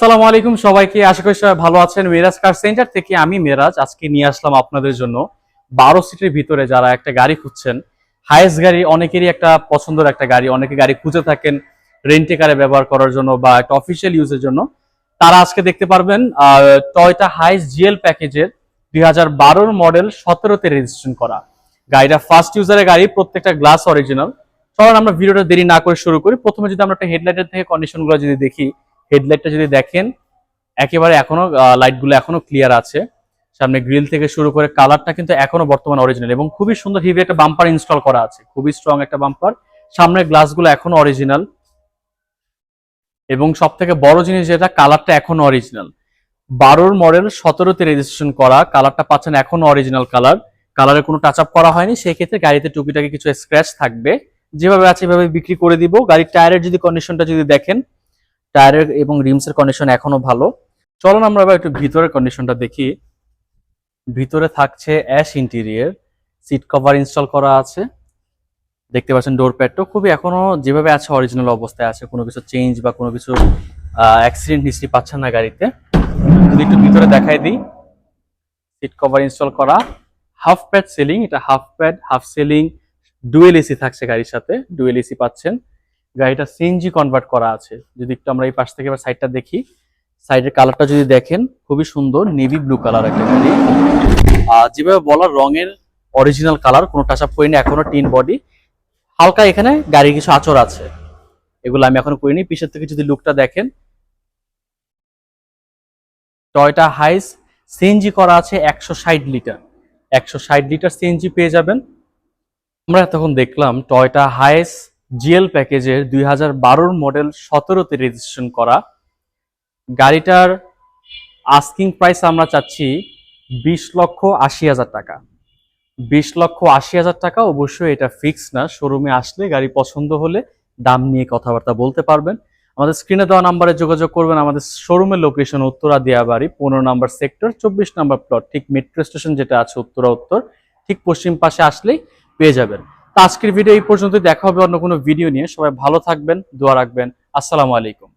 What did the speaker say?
আসসালামু আলাইকুম সবাইকে। আশা করি সবাই ভালো আছেন। মেরাজ কার সেন্টার থেকে আমি মেরাজ। আজকে নিয়ে আসলাম আপনাদের জন্য বারো সিটের ভিতরে যারা একটা গাড়ি খুঁজছেন হাইয়েস্ট গাড়ি অনেকেরই একটা পছন্দের একটা গাড়ি। অনেকে গাড়ি খুঁজে থাকেন রেন্টে কারে ব্যবহার করার জন্য বা একটা অফিসিয়াল ইউজের জন্য। তারা আজকে দেখতে পারবেন টয়টা হাইস জিএল প্যাকেজের দুই হাজার বারোর মডেল সতেরোতে রেজিস্ট্রেশন করা। গাড়িটা ফার্স্ট ইউজারের গাড়ি, প্রত্যেকটা গ্লাস অরিজিনাল চলুন আমরা ভিডিওটা দেরি না করে শুরু করি। প্রথমে যদি আমরা একটা হেডলাইটের থেকে কন্ডিশনগুলো যদি দেখি হেডলাইটটা যদি দেখেন, একেবারে এখনও লাইটগুলো এখনও ক্লিয়ার আছে। সামনে গ্রিল থেকে শুরু করে কালারটা কিন্তু এখনও বর্তমান অরিজিনাল এবং খুবই সুন্দর হিভি একটা বাম্পার ইনস্টল করা আছে। খুবই স্ট্রং একটা বাম্পার সামনের গ্লাসগুলো এখনও অরিজিনাল এবং সব থেকে বড় জিনিস যেটা কালারটা এখনও অরিজিনাল বারোর মডেল সতেরোতে রেজিস্ট্রেশন করা কালারটা পাচ্ছেন এখনও অরিজিনাল কালার কালারে কোনো টাচ আপ করা হয়নি সেই ক্ষেত্রে গাড়িতে টুকিটাকি কিছু স্ক্র্যাচ থাকবে। যেভাবে আছে এভাবে বিক্রি করে দিব। গাড়ির টায়ারের যদি কন্ডিশনটা যদি দেখেন টায়ারের এবং রিমসের কন্ডিশন এখনও ভালো। চলুন আমরা এবার একটু ভিতরের কন্ডিশনটা দেখি। ভিতরে থাকছে ash interior seat cover install করা আছে। দেখতে পাচ্ছেন ডোর প্যাডটা খুবই এখনও যেভাবে আছে অরিজিনাল অবস্থায় আছে, কোনো কিছু চেঞ্জ বা কোনো কিছু অ্যাক্সিডেন্ট হিস্ট্রি পাচ্ছেন না গাড়িতে। যদি একটু ভিতরে দেখাই দিই সিট কভার ইনস্টল করা হাফ প্যাড সেলিং এটা half pad half ceiling dual AC থাকছে গাড়ির সাথে ডুয়েল এসি পাচ্ছেন। গাড়িটা সিএনজি কনভার্ট করা আছে। যদি একটু আমরা এই পাশ থেকে এবার সাইডটা দেখি সাইডের কালারটা যদি দেখেন, খুবই সুন্দর নেভি ব্লু কালার একটা গাড়ি। আর যেভাবে বলার, রঙের অরিজিনাল কালার কোনো টাচ আপ করিনি, এখনও টিন বডি হালকা এখানে গাড়ির কিছু আচর আছে। এগুলো আমি এখনও করিনি। পিছের থেকে যদি লুকটা দেখেন টয়টা হাইস সিএনজি করা আছে একশো ষাট লিটার একশো ষাট লিটার সিএনজি পেয়ে যাবেন। আমরা তখন দেখলাম টয়টা হাইস জিএল প্যাকেজের দুই হাজার বারোর মডেল সতেরোতে রেজিস্ট্রেশন করা। গাড়িটার আস্কিং প্রাইস আমরা চাচ্ছি বিশ লক্ষ আশি হাজার টাকা। বিশ লক্ষ আশি হাজার টাকা অবশ্যই এটা ফিক্স না শোরুমে আসলে গাড়ি পছন্দ হলে দাম নিয়ে কথাবার্তা বলতে পারবেন। আমাদের স্ক্রিনে দেওয়া নাম্বারে যোগাযোগ করবেন, আমাদের শোরুমের লোকেশন উত্তরা দিয়াবাড়ি, পনেরো নাম্বার সেক্টর চব্বিশ নাম্বার প্লট ঠিক মেট্রো স্টেশন যেটা আছে উত্তরা উত্তর ঠিক পশ্চিম পাশে আসলেই পেয়ে যাবেন। তো আজকের ভিডিও এই পর্যন্ত দেখা হবে অন্য কোনো ভিডিও নিয়ে। সবাই ভালো থাকবেন, দোয়া রাখবেন। আসসালামু আলাইকুম।